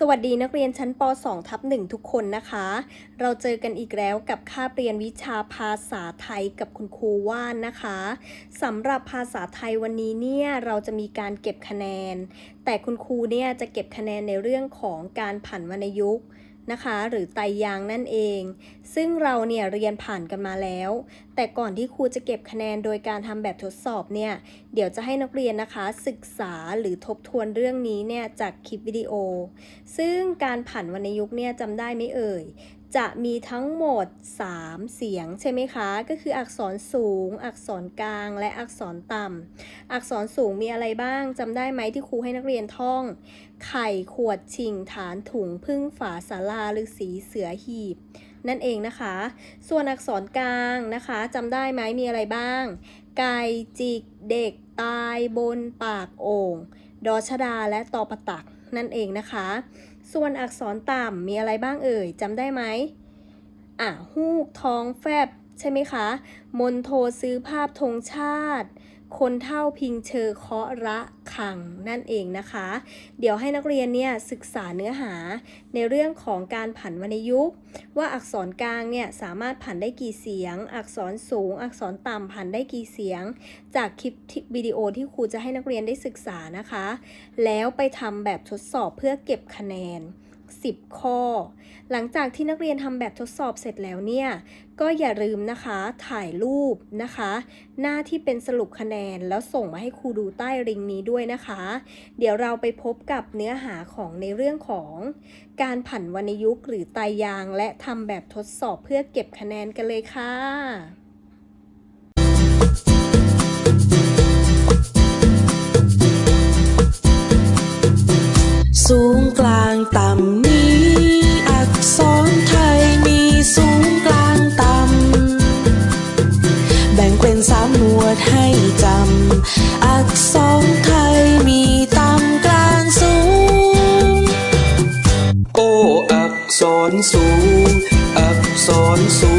สวัสดีนักเรียนชั้นป .2 ทับ1ทุกคนนะคะ เราเจอกันอีกแล้วกับคาบเรียนวิชาภาษาไทยกับคุณครูว่านนะคะสำหรับภาษาไทยวันนี้เนี่ยเราจะมีการเก็บคะแนน แต่คุณครูเนี่ยจะเก็บคะแนนในเรื่องของการผันวรรณยุกต์ นะคะ หรือไตยางนั่นเอง ซึ่งเราเนี่ยเรียนผ่านกันมาแล้ว แต่ก่อนที่ครูจะเก็บคะแนนโดยการทำแบบทดสอบเนี่ย เดี๋ยวจะให้นักเรียนนะคะ ศึกษาหรือทบทวนเรื่องนี้เนี่ยจากคลิปวิดีโอ ซึ่งการผันวรรณยุกต์เนี่ยจำได้ไหมเอ่ยจะมีทั้งหมด 3 เสียงใช่ไหมคะ ก็คืออักษรสูง อักษรกลาง และอักษรต่ำ อักษรสูงมีอะไรบ้างจำได้ไหมที่ครูให้นักเรียนท่อง ไข่ขวดชิงฐานถุงพึ่งฝาสาราฤาษีเสือหีบ นั่นเองนะคะ ส่วนอักษรกลางนะคะจำได้ไหมมีอะไรบ้าง ไก่จิกเด็กตายบนปากโอ่งดอชดาและตอประตักนั่นเองนะคะ ส่วนอักษรต่ำมีอะไรบ้างเอ่ยจำได้ไหมอะฮูกท้องแฟบใช่ไหมคะ มนโทซื้อภาพธงชาติ คนเท่าพิงเชอเคาะระขังนั่นเองนะคะ เดี๋ยวให้นักเรียนเนี่ยศึกษาเนื้อหาในเรื่องของการผันวรรณยุกต์ ว่าอักษรกลางเนี่ยสามารถผันได้กี่เสียง อักษรสูง อักษรต่ำผันได้กี่เสียง จากคลิปวิดีโอที่ครูจะให้นักเรียนได้ศึกษานะคะ แล้วไปทำแบบทดสอบเพื่อเก็บคะแนน 10 ข้อ หลังจากที่นักเรียนทำแบบทดสอบเสร็จแล้วเนี่ย ก็อย่าลืมนะคะ ถ่ายรูปนะคะ หน้าที่เป็นสรุปคะแนนแล้วส่งมาให้ครูดูใต้ลิงนี้ด้วยนะคะ เดี๋ยวเราไปพบกับเนื้อหาของในเรื่องของ การผันวรรณยุกต์หรือไตรยาง และทำแบบทดสอบเพื่อเก็บคะแนนกันเลยค่ะ สูงกลางต่ำนี้ อักษรไทยมีสูงกลางต่ำแบ่งเป็นสามหมวดให้จำ อักษรไทยมีต่ำกลางสูง โออักษรสูง อักษรสูง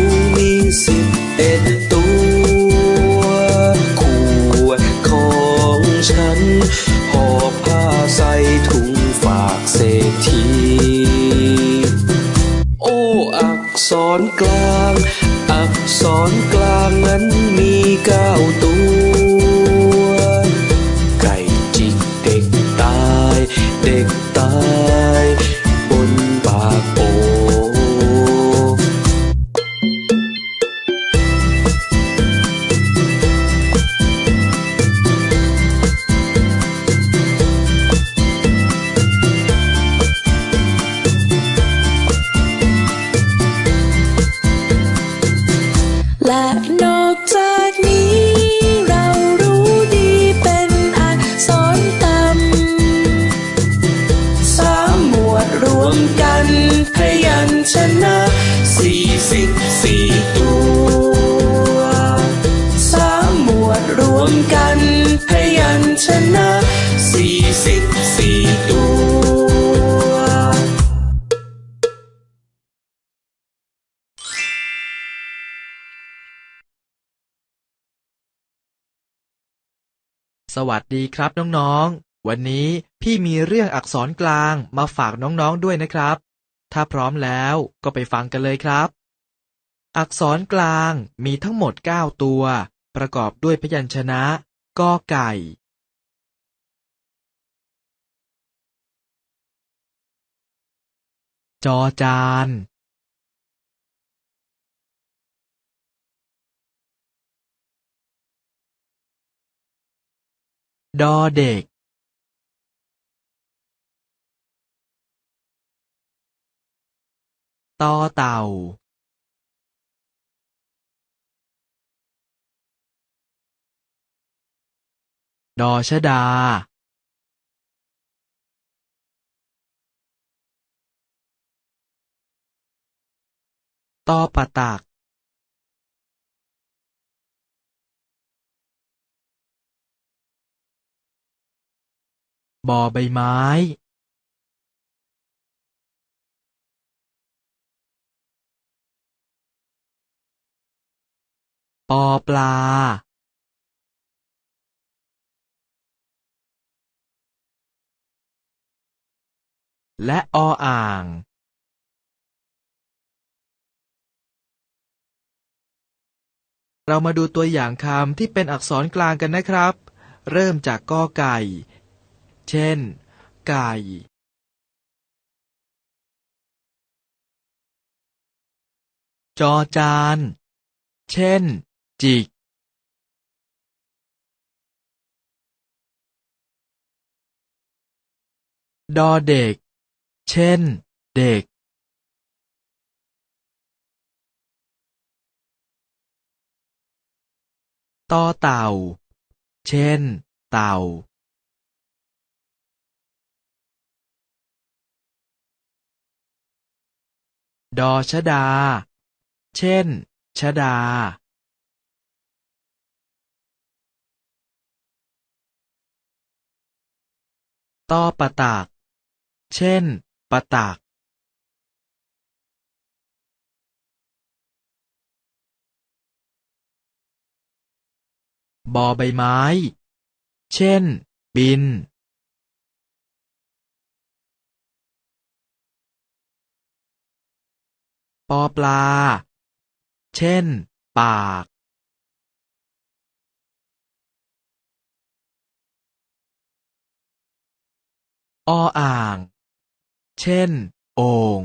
ชนะสี่สิบสี่ตัวสามหมวดรวมกันพยัญชนะสี่สิบสี่ตัวสวัสดีครับน้องๆ วันนี้พี่มีเรื่องอักษรกลางมาฝากน้องๆด้วยนะครับ ถ้าพร้อมแล้วก็ไปฟังกันเลยครับ อักษรกลางมีทั้งหมด 9 ตัว ประกอบด้วยพยัญชนะกอไก่ จอจาน ดอเด็ก ตอเต่าดอชดา ตอปะตัก บอใบไม้ ปอปลาและออ่าง เรามาดูตัวอย่างคำที่เป็นอักษรกลางกันนะครับ เริ่มจากกอไก่ เช่น ไก่ จอจาน เช่น จิกดอเด็ก เช่น เด็กตอเต่า เช่น เต่า ดอชดา เช่น ชดา ต้อปะตาก เช่น ปะตากบอใบไม้ เช่น บิน ปอปลา เช่น ปาก ออ่าง เช่น โอ่ง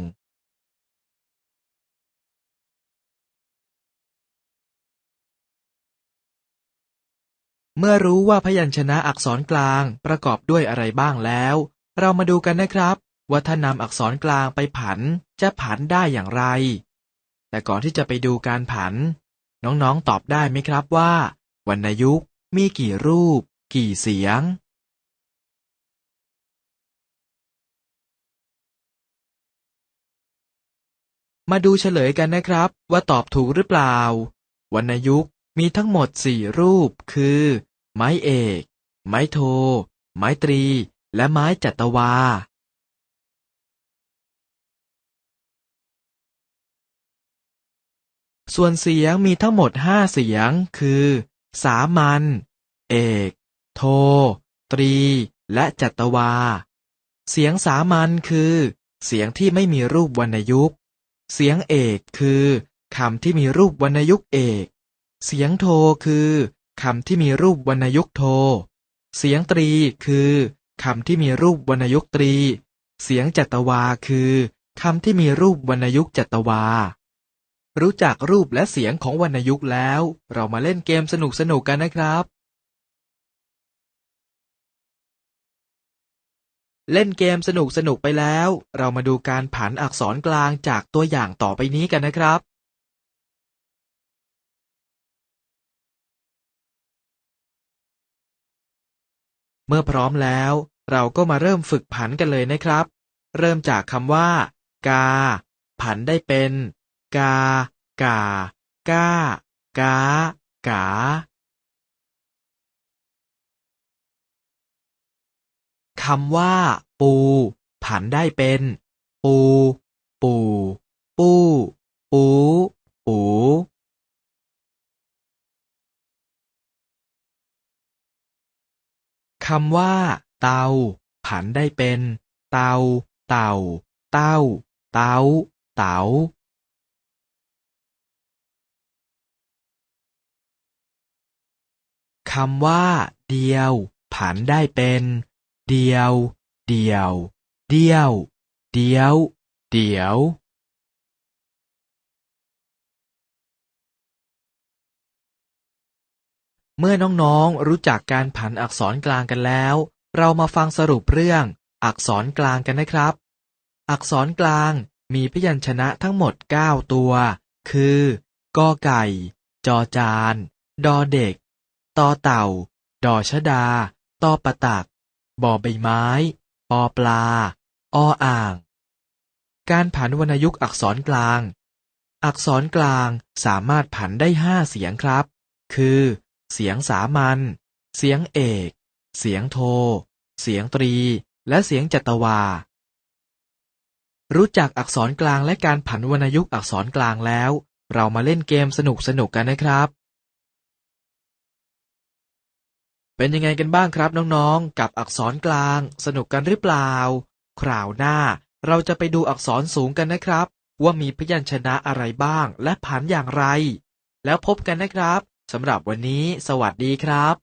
เมื่อรู้ว่าพยัญชนะอักษรกลางประกอบด้วยอะไรบ้างแล้ว เรามาดูกันนะครับ ว่าถ้านำอักษรกลางไปผัน จะผันได้อย่างไร แต่ก่อนที่จะไปดูการผัน น้องๆตอบได้ไหมครับว่า วรรณยุกต์มีกี่รูป กี่เสียง มาดูเฉลยกันนะครับ ว่าตอบถูกหรือเปล่า วรรณยุกต์มีทั้งหมดสี่รูป คือ ไม้เอก ไม้โท ไม้ตรี และไม้จัตวา ส่วนเสียงมีทั้งหมดห้าเสียง คือ สามัญ เอก โท ตรี และจัตวา เสียงสามัญคือ เสียงที่ไม่มีรูปวรรณยุกต์ เสียงเอกคือคำที่มีรูปวรรณยุกต์เอก เสียงโทคือคำที่มีรูปวรรณยุกต์โท เสียงตรีคือคำที่มีรูปวรรณยุกต์ตรี เสียงจัตวาคือคำที่มีรูปวรรณยุกต์จัตวา รู้จักรูปและเสียงของวรรณยุกต์แล้ว เรามาเล่นเกมสนุกๆกันนะครับ เล่นเกมสนุกสนุกๆไปแล้ว เรามาดูการผันอักษรกลางจากตัวอย่างต่อไปนี้กันนะครับ เมื่อพร้อมแล้ว เราก็มาเริ่มฝึกผันกันเลยนะครับ เริ่มจากคำว่า กา ผันได้เป็น กา กา ก้า กากา คำว่า ปู ผันได้เป็น ปู ปู ปู ปู ปูคำว่า เตา ผันได้เป็น เตา เต่า เต้า เต้า เต๋าคำว่า เดียว ผันได้เป็น เดียว เดียว เดียว เดียว เดียว เมื่อน้องๆรู้จักการผันอักษรกลางกันแล้ว เรามาฟังสรุปเรื่อง อักษรกลางกันนะครับ อักษรกลางมีพยัญชนะทั้งหมด 9 ตัว คือกอไก่ จอจาน ดอเด็ก ตอเต่า ดอชดา ตอปะตัก บอใบไม้ ปอปลา ออ่าง การผันวรรณยุกต์อักษรกลาง อักษรกลางสามารถผันได้ห้าเสียงครับ คือ เสียงสามัญ เสียงเอก เสียงโท เสียงตรี และเสียงจัตวา รู้จักอักษรกลางและการผันวรรณยุกต์อักษรกลางแล้ว เรามาเล่นเกมสนุกๆกันนะครับ เป็นยังไงกันบ้างครับน้องๆ กับอักษรกลาง สนุกกันหรือเปล่า คราวหน้า เราจะไปดูอักษรสูงกันนะครับ ว่ามีพยัญชนะอะไรบ้างและผันอย่างไร แล้วพบกันนะครับสำหรับวันนี้ สวัสดีครับ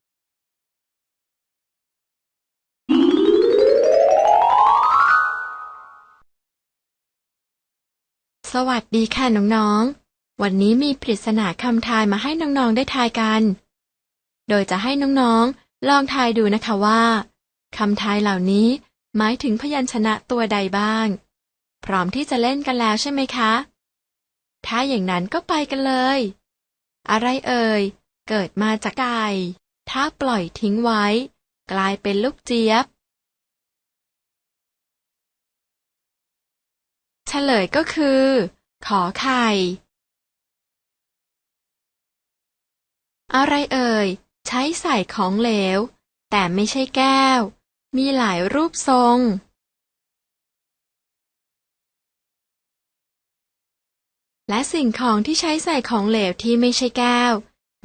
สวัสดีค่ะน้องๆ วันนี้มีปริศนาคำทายมาให้น้องๆ ได้ทายกัน โดยจะให้น้องๆ ลองทายดูนะคะว่าคำทายเหล่านี้หมายถึงพยัญชนะตัวใดบ้าง พร้อมที่จะเล่นกันแล้วใช่ไหมคะ ถ้าอย่างนั้นก็ไปกันเลย อะไรเอ่ย เกิดมาจากไก่ถ้าปล่อยทิ้งไว้ กลายเป็นลูกเจี๊ยบ เฉลยก็คือ ขอไข่ อะไรเอ่ย ใช้ใส่ของเหลว แต่ไม่ใช่แก้ว มีหลายรูปทรงและสิ่งของที่ใช้ใส่ของเหลวที่ไม่ใช่แก้ว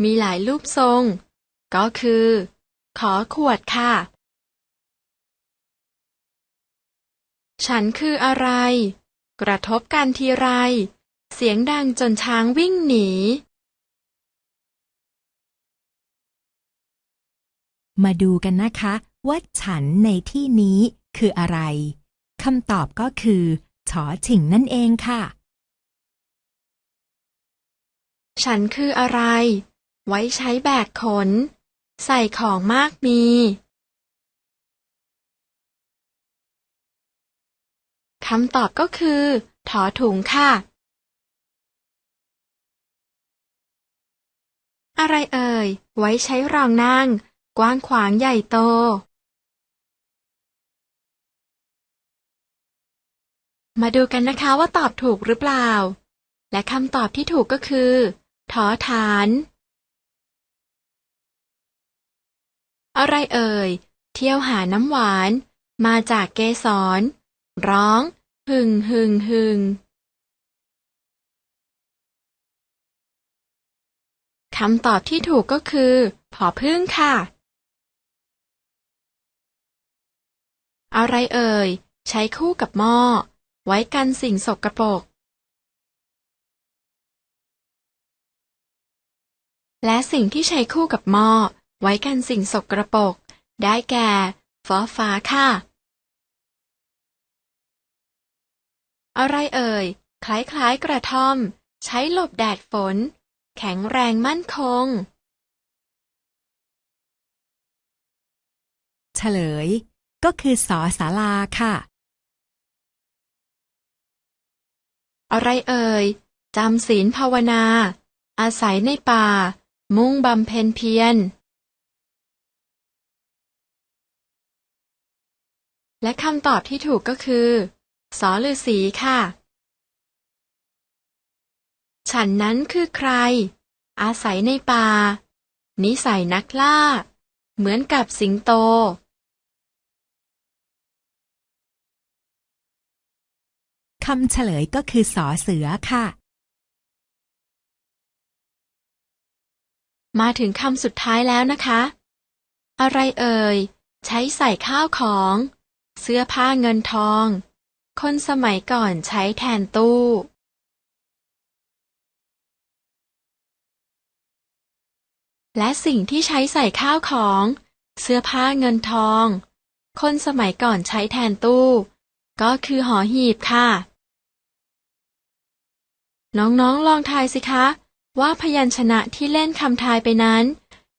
มีหลายรูปทรง ก็คือ ขอขวดค่ะ ฉันคืออะไร กระทบกันทีไร เสียงดังจนช้างวิ่งหนี มาดูกันนะคะว่าฉันในที่นี้คืออะไรคำตอบก็คือชอฉิงนั่นเองค่ะ ฉันคืออะไร ไว้ใช้แบกขน ใส่ของมากมี คำตอบก็คือ ถอถุงค่ะ อะไรเอ่ย ไว้ใช้รองนั่ง กว้างขวางใหญ่โตมาดูกันนะคะว่าตอบถูกหรือเปล่า และคำตอบที่ถูกก็คือถอฐาน อะไรเอ่ย เที่ยวหาน้ำหวาน มาจากเกสร ร้อง หึงหึงหึงคำตอบที่ถูกก็คือ ผอพึ่งค่ะ อะไรเอ่ย ใช้คู่กับหม้อ ไว้กันสิ่งสกปรก และสิ่งที่ใช้คู่กับหม้อ ไว้กันสิ่งสกปรก ได้แก่ฟอฟ้าค่ะ อะไรเอ่ย คล้ายๆกระท่อม ใช้หลบแดดฝน แข็งแรงมั่นคง เฉลย ก็คือสอสาลาค่ะ อะไรเอ่ยจำศีลภาวนา อาศัยในป่า มุ่งบำเพ็ญเพียร และคำตอบที่ถูกก็คือ สอฤาษีค่ะ ฉันนั้นคือใคร อาศัยในป่า นิสัยนักล่า เหมือนกับสิงโต คำเฉลยก็คือสอเสือค่ะ มาถึงคำสุดท้ายแล้วนะคะ อะไรเอ่ย ใช้ใส่ข้าวของ เสื้อผ้าเงินทอง คนสมัยก่อนใช้แทนตู้และสิ่งที่ใช้ใส่ข้าวของ เสื้อผ้าเงินทอง คนสมัยก่อนใช้แทนตู้ ก็คือหอหีบค่ะ น้องๆ ลองทายสิคะ ว่าพยัญชนะที่เล่นคำทายไปนั้น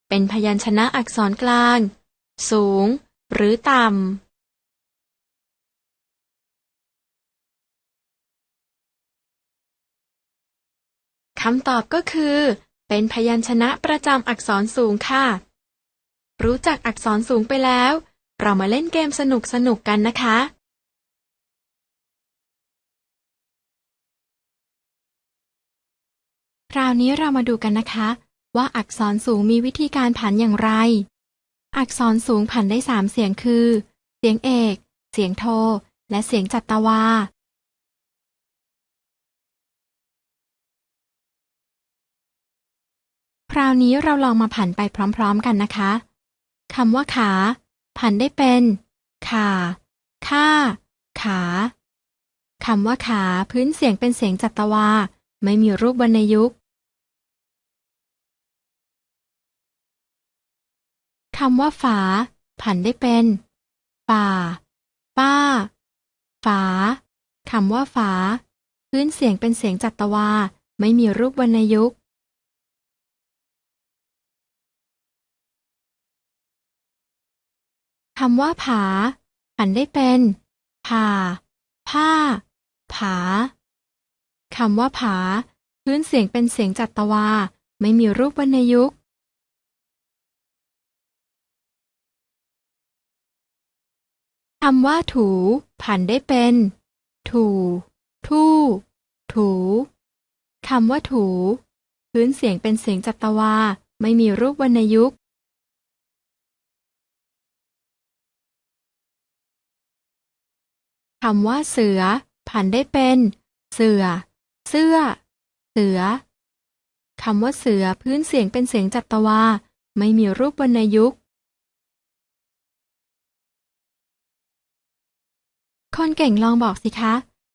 เป็นพยัญชนะอักษรกลาง สูง หรือต่ำคำตอบก็คือ เป็นพยัญชนะประจำอักษรสูงค่ะ รู้จักอักษรสูงไปแล้ว เรามาเล่นเกมสนุกๆกันนะคะ ราวนี้เรามาดูกันนะคะ ว่าอักษรสูงมีวิธีการผันอย่างไร อักษรสูงผันได้สามเสียงคือ เสียงเอก เสียงโท และเสียงจัตวา คราวนี้เราลองมาผันไปพร้อมๆกันนะคะคำว่าขา ผันได้เป็น ขาค่า ขาคำว่าขาพื้นเสียงเป็นเสียงจัตวา ไม่มีรูปวรรณยุกต์ คำว่าฝา ผันได้เป็นฝ่า ป้า ฝาคำว่าฝา พื้นเสียงเป็นเสียงจัตวา ไม่มีรูปวรรณยุกต์คำว่าผา ผันได้เป็นผ่า ผ้า ผาคำว่าผา พื้นเสียงเป็นเสียงจัตวา ไม่มีรูปวรรณยุกต์ คำว่าถู ผันได้เป็น ถู ทู่ ถูคำว่าถู พื้นเสียงเป็นเสียงจัตวา ไม่มีรูปวรรณยุกต์คำว่าเสือ ผันได้เป็น เสือ เสื้อ เสือคำว่าเสือพื้นเสียงเป็นเสียงจัตวา ไม่มีรูปวรรณยุกต์ คนเก่งลองบอกสิคะ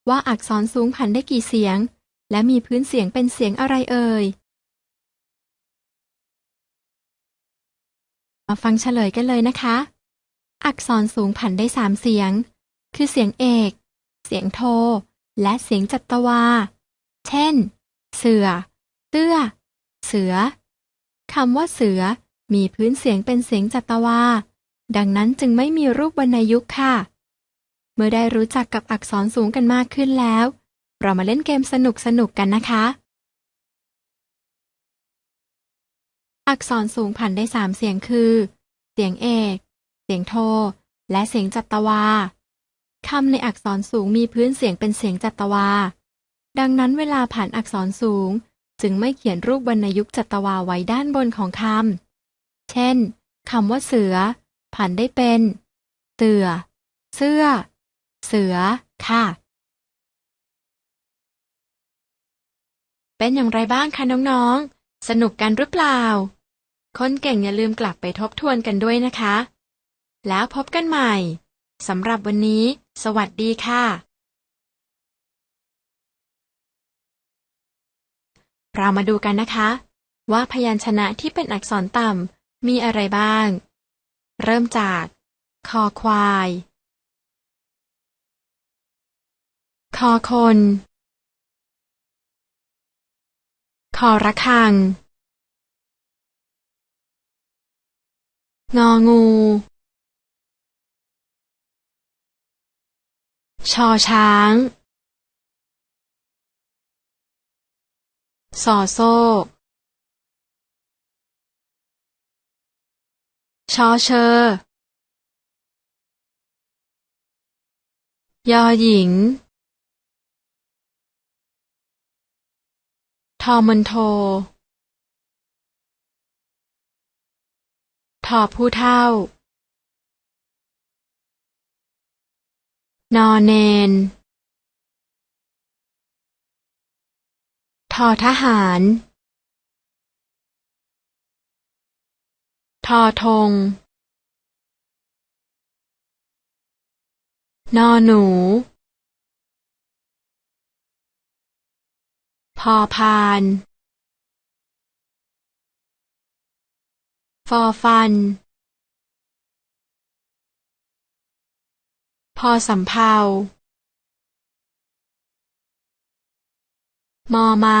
ว่าอักษรสูงผันได้กี่เสียง และมีพื้นเสียงเป็นเสียงอะไรเอ่ย มาฟังเฉลยกันเลยนะคะ อักษรสูงผันได้สามเสียง คือเสียงเอก เสียงโท และเสียงจัตวา เช่น เสือ เตื้อ เสือคำว่าเสือมีพื้นเสียงเป็นเสียงจัตวา ดังนั้นจึงไม่มีรูปวรรณยุกต์ค่ะ เมื่อได้รู้จักกับอักษรสูงกันมากขึ้นแล้ว เรามาเล่นเกมสนุกๆกันนะคะ อักษรสูงผันได้สามเสียงคือ เสียงเอก เสียงโท และเสียงจัตวาคำในอักษรสูงมีพื้นเสียงเป็นเสียงจัตวา ดังนั้นเวลาผ่านอักษรสูง จึงไม่เขียนรูปวรรณยุกต์จัตวาไว้ด้านบนของคำ เช่นคำว่าเสือ ผันได้เป็น เตือ เสื้อ เสือ ค่ะ เป็นอย่างไรบ้างคะน้องๆ สนุกกันหรือเปล่า คนเก่งอย่าลืมกลับไปทบทวนกันด้วยนะคะ แล้วพบกันใหม่ สำหรับวันนี้ สวัสดีค่ะ เรามาดูกันนะคะ ว่าพยัญชนะที่เป็นอักษรต่ำมีอะไรบ้าง เริ่มจาก คอควาย คอคน คอระฆัง งองู ชอช้าง สอโซ่ชอเชอยอหญิง ทอมันโท ทอผู้เท่า นอเนน ทอทหาร ทอธง นอหนู พอพาน ฟอฟัน พอสำเภามอม้า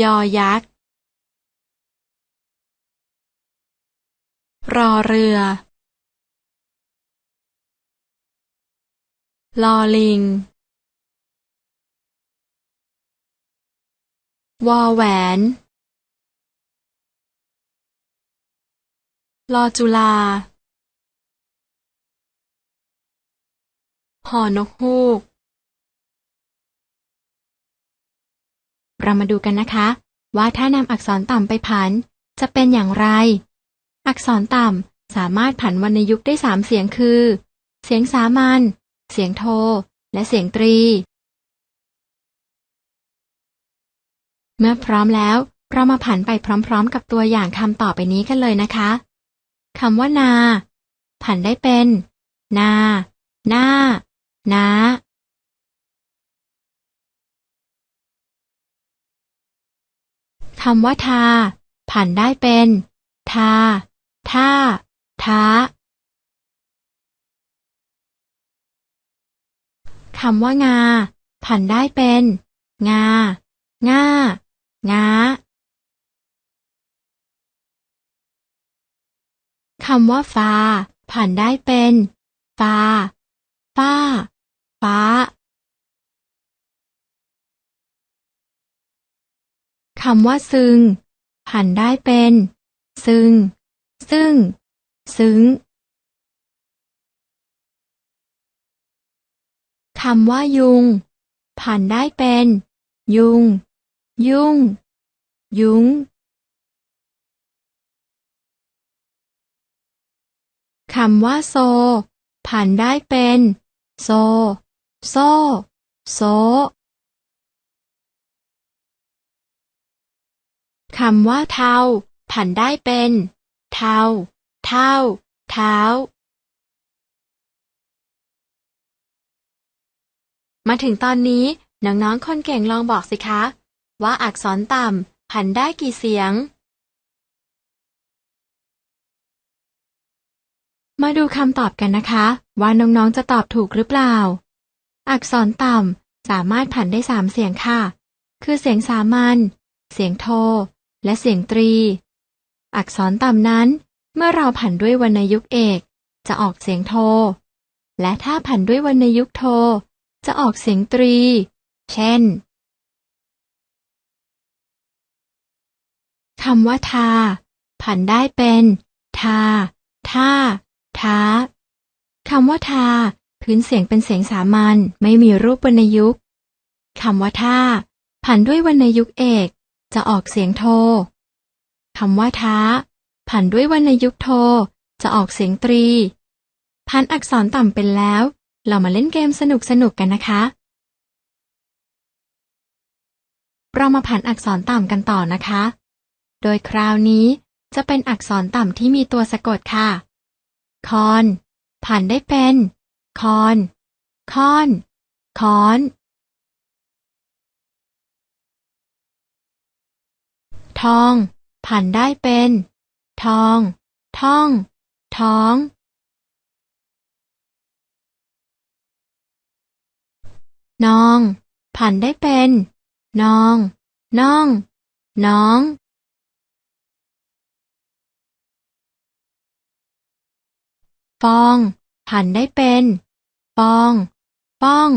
ยอยักษ์ รอเรือ ลอลิง วอแหวน ลอจุลาหอนกฮูก เรามาดูกันนะคะ ว่าถ้านำอักษรต่ำไปผัน จะเป็นอย่างไร อักษรต่ำสามารถผันวรรณยุกต์ได้สามเสียงคือ เสียงสามัญ เสียงโทและเสียงตรี เมื่อพร้อมแล้ว เรามาผันไปพร้อม ๆ กับตัวอย่างคำต่อไปนี้กันเลยนะคะคำว่านา ผันได้เป็น นา หน้า นาคำว่าทา ผันได้เป็น ทา ท่า ท้า คำว่างา ผันได้เป็น งา ง่าง้าคำว่าฟ้า ผันได้เป็น ฟ้า ฟ้า ฟ้าคำว่าซึง ผันได้เป็น ซึง ซึ่ง ซึ้ง คำว่ายุงผันได้เป็น ยุง ยุง ยุง คำว่าโซผันได้เป็น โซ โซ โซ คำว่าเทาผันได้เป็น เทา เท่าเท้า มาถึงตอนนี้น้องๆคนเก่งลองบอกสิคะ ว่าอักษรต่ำผันได้กี่เสียง มาดูคำตอบกันนะคะ ว่าน้องๆจะตอบถูกหรือเปล่า อักษรต่ำสามารถผันได้สามเสียงค่ะ คือเสียงสามัญเสียงโท และเสียงตรี อักษรต่ำนั้น เมื่อเราผันด้วยวรรณยุกต์เอก จะออกเสียงโท และถ้าผันด้วยวรรณยุกต์โท จะออกเสียงตรี เช่น คำว่าทา ผันได้เป็น ทา ท่า ท้า คำว่าทา พื้นเสียงเป็นเสียงสามัญ ไม่มีรูปวรรณยุกต์คำว่าท่า ผันด้วยวรรณยุกต์เอก จะออกเสียงโท คำว่าท้า ผันด้วยวรรณยุกต์โท จะออกเสียงตรี พันอักษรต่ำเป็นแล้ว เรามาเล่นเกมสนุกๆกันนะคะ เรามาผันอักษรต่ำกันต่อนะคะ โดยคราวนี้จะเป็นอักษรต่ำที่มีตัวสะกดค่ะ คอนผันได้เป็น คอน คอน คอนทองผันได้เป็น ทอง ท่อง ท้อง นอง ผันได้เป็นนองน่อง น้องฟองผันได้เป็นฟองป้อง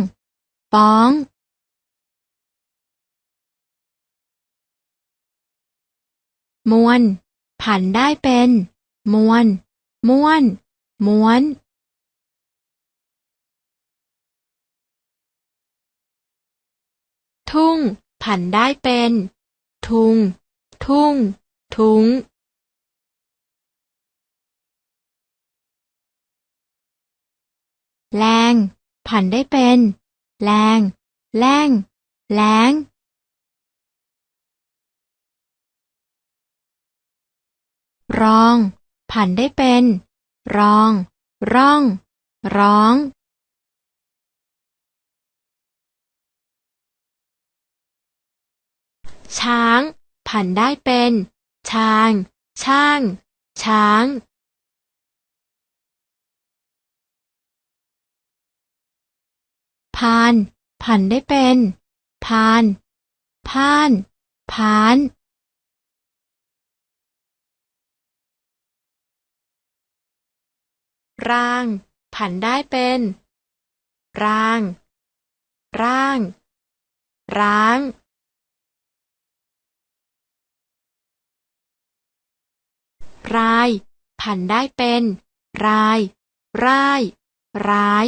ฟ้อง มวน ผันได้เป็น มวน ม้วน ม้วน ทุ่ง ผันได้เป็น ทุง ทุ่ง ทุ้งแรง ผันได้เป็น แรง แรง แรงรอง ผันได้เป็น รอง ร่อง ร้อง ช้าง ผันได้เป็น ช้าง ช่าง ช้างพานผันได้เป็นพานพานพานร่าง ผันได้เป็น ร่าง ร่าง ร้าง ราย ผันได้เป็น ราย ร่าย ร้าย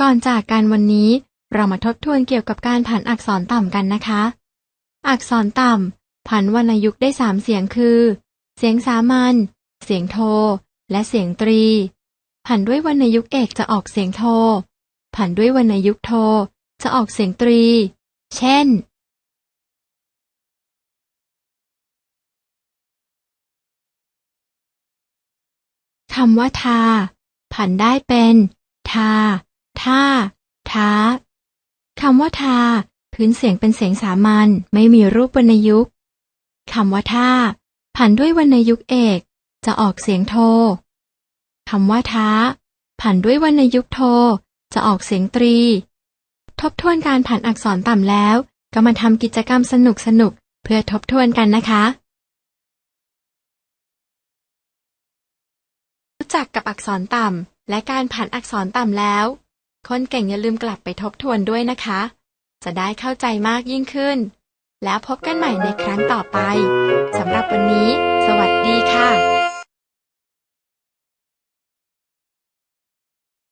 ก่อนจากกันวันนี้ เรามาทบทวนเกี่ยวกับการผันอักษรต่ำกันนะคะ อักษรต่ำผันวรรณยุกต์ได้สามเสียงคือ เสียงสามัญ เสียงโท และเสียงตรี ผันด้วยวรรณยุกต์เอกจะออกเสียงโท ผันด้วยวรรณยุกต์โทจะออกเสียงตรี เช่น คำว่าทา ผันได้เป็น ทา ท่า ท้า คำว่าทา พื้นเสียงเป็นเสียงสามัญไม่มีรูปวรรณยุกต์คำว่าท่า ผันด้วยวรรณยุกต์เอก จะออกเสียงโทคำว่าท้า ผันด้วยวรรณยุกต์โท จะออกเสียงตรี ทบทวนการผันอักษรต่ำแล้ว ก็มาทำกิจกรรมสนุกๆเพื่อทบทวนกันนะคะ รู้จักกับอักษรต่ำ และการผันอักษรต่ำแล้ว คนเก่งอย่าลืมกลับไปทบทวนด้วยนะคะ จะได้เข้าใจมากยิ่งขึ้น แล้วพบกันใหม่ในครั้งต่อไปสำหรับวันนี้ สวัสดีค่ะ